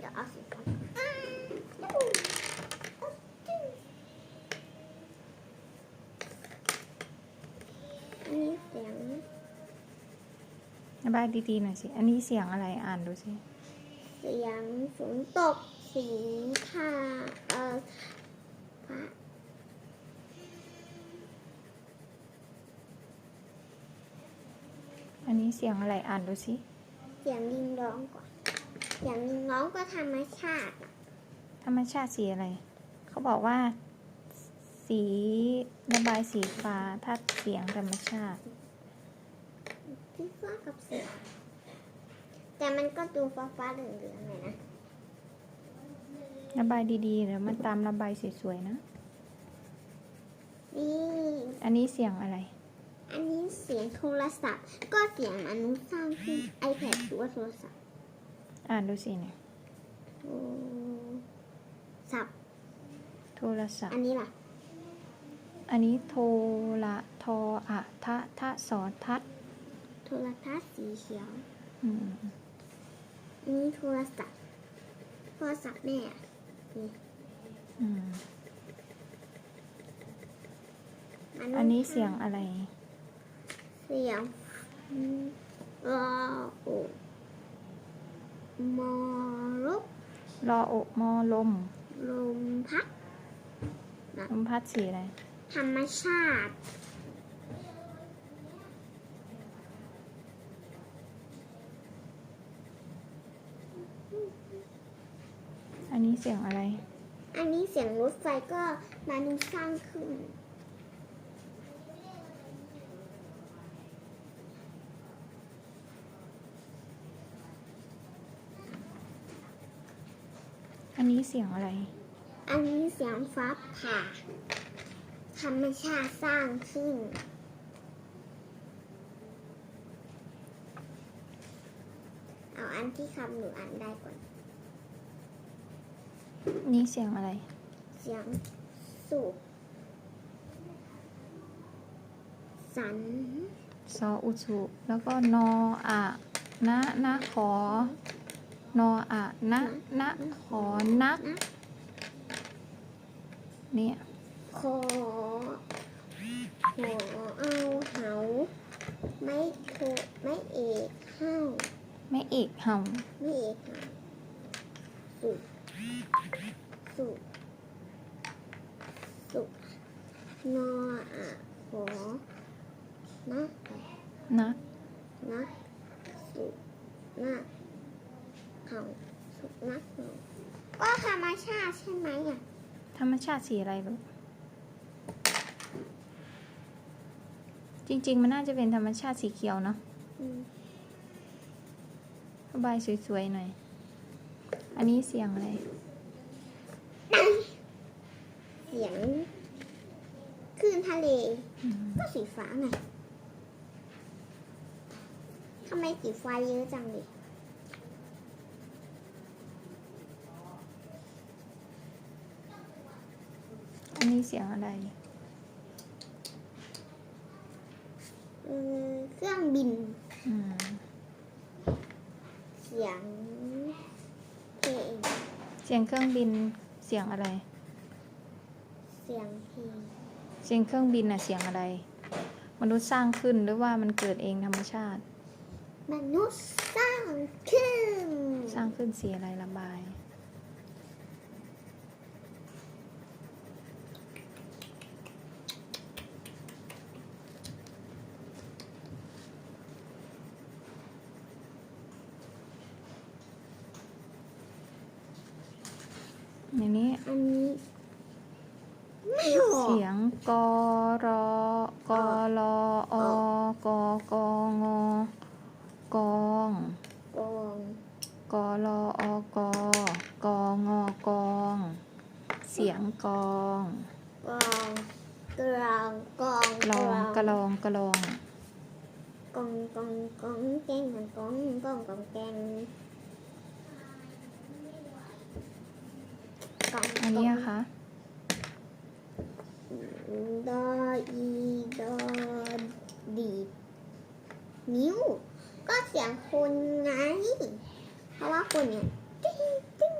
เดี๋ยวเอาสีฟ้าอันนี้เสียงระบายดีๆหน่อยสิ อันนี้เสียงอะไรอ่านดูสิ เสียงฝนตกสีค่ะ เอ่อฟ้าอันนี้เสียงอะไรอ่านดูสิ เสียงลิงร้องก่อน เสียงลิงร้องก็ธรรมชาติอะธรรมชาติสีอะไร เขาบอกว่า สีระบายสีฟ้าถ้าเสียงธรรมชาติที่ฟ้ากับเสียงแต่มันก็ดูฟ้าฟ้าๆเหลืองๆเลยนะระบายดีๆเดี๋ยวมันตามระบายสวยๆนะ นี่ อันนี้เสียงอะไร อันนี้เสียงโทรศัพท์ ก็เสียงมนุษย์สร้างขึ้น iPad หรือว่าโทรศัพท์ อ่านดูสิเนี่ยโทรศัพท์โทรศัพอัท์ นนี้ล่ะอันนี้โทระทออะทะทะสอทัศน์โทรทัศน์สีเขียว อืมอันนี้โทรศัพท์โทรศัพท์แม่อะนี่อืมมษอันนี้เสียงอะไร เสียงรอโอ มอรุกรออกมอลม ลมพัด ลมพัดสีอะไร ธรรมชาติอันนี้เสียงอะไร อันนี้เสียงรถไฟก็มนุษย์สร้างขึ้น นนี้เสียงอะไร อันนี้เสียงฟ้าผ่า ธรรมชาติสร้างขึ้น เอาอันที่คำหนูอ่านได้ก่อน นี่เสียงอะไร เสียงสูบสันซออุชุแล้วก็นออะนะนะขอ นออะนะนะขอนัก เนี่ย ขอ ขอเอาเหาไม่โทไม่เอกเข้าไม่เอกเห่าไม่เอกเหาสุสุสุนออะขอนะนะนะสุนะ เหาสุนะเหาก็ธรรมชาติใช่ไหมอะธรรมชาติสีอะไรลูกจริง ๆ มันน่าจะเป็นธรรมชาติสีเขียวเนาะอืมระบายสวยๆหน่อย อันนี้เสียงอะไร เสียงคลื่นทะเลอืมก็สีฟ้าไงทำไมสีฟ้าเยอะจังเลย อันนี้เสียงอะไรเออเครื่องบิน อืม เสียงเพลง เสียงเครื่องบิน เสียงอะไร เสียงเพลง เสียงเครื่องบินน่ะเสียงอะไร มนุษย์สร้างขึ้นหรือว่ามันเกิดเองธรรมชาติ มนุษย์สร้างขึ้น สร้างขึ้นสีอะไรระบาย อย่างนี้ อันนี้ ไม่ออกเสียงกอรอกอรออกอกงกองกองกอรออกอกงอกอง เสียงกองกองกลองกองกลองกระลองกระลองกองกองกองแกงกองกองกองกองแกง อันนี้อะคะดออีดอดีดนิ้ว ก็เสียงคนไง เพราะว่าคนเนี่ยติ้งติ้ง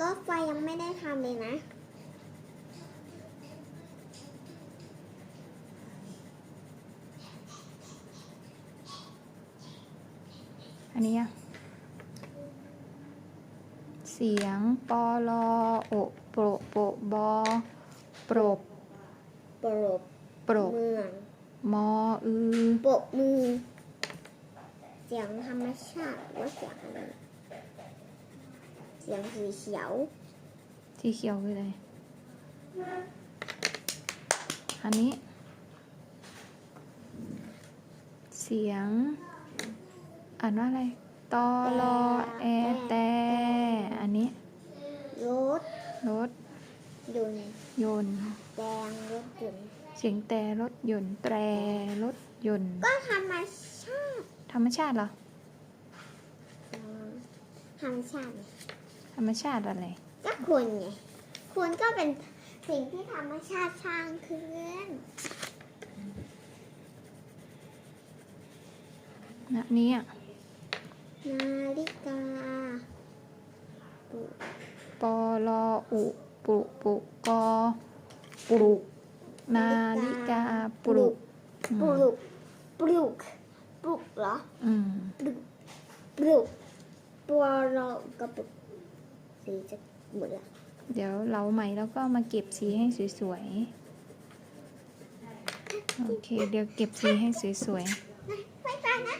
รถไฟยังไม่ได้ทำเลยนะ อันนี้อะเสียงปอลอโอโปรโปะบอปรบปรบปรบเมืองมออือปรบมือ เสียงธรรมชาติหรือว่าเสียงอะไรเสียงสีเขียวที่เขียวคืออะไร อันนี้ เสียง อ่านว่าอะไรตอลอแอแต่อันนี้รถรถยนต์ยนต์แดงรถยนต์เสียงแต่รถยนต์แตรรถยนต์ก็ธรรมชาติธรรมชาติเหรออ๋อธรรมชาติไงธรรมชาติอะไรก็คุณไงคุณก็เป็นสิ่งที่ธรรมชาติสร้างขึ้นนะนี้อะ นาฬิกาปลุกปอลออุปลุปุกอปลุกนาฬิกาปลุกอืปมลุกปลุกปลุกเหรออืมปลุกปลุกตัวเรากับปลุกสีจะหมดละเดี๋ยวเราใหม่แล้วก็มาเก็บสีให้สวยๆ โอเค เดี๋ยวเก็บสีให้สวยไม่ไปนะ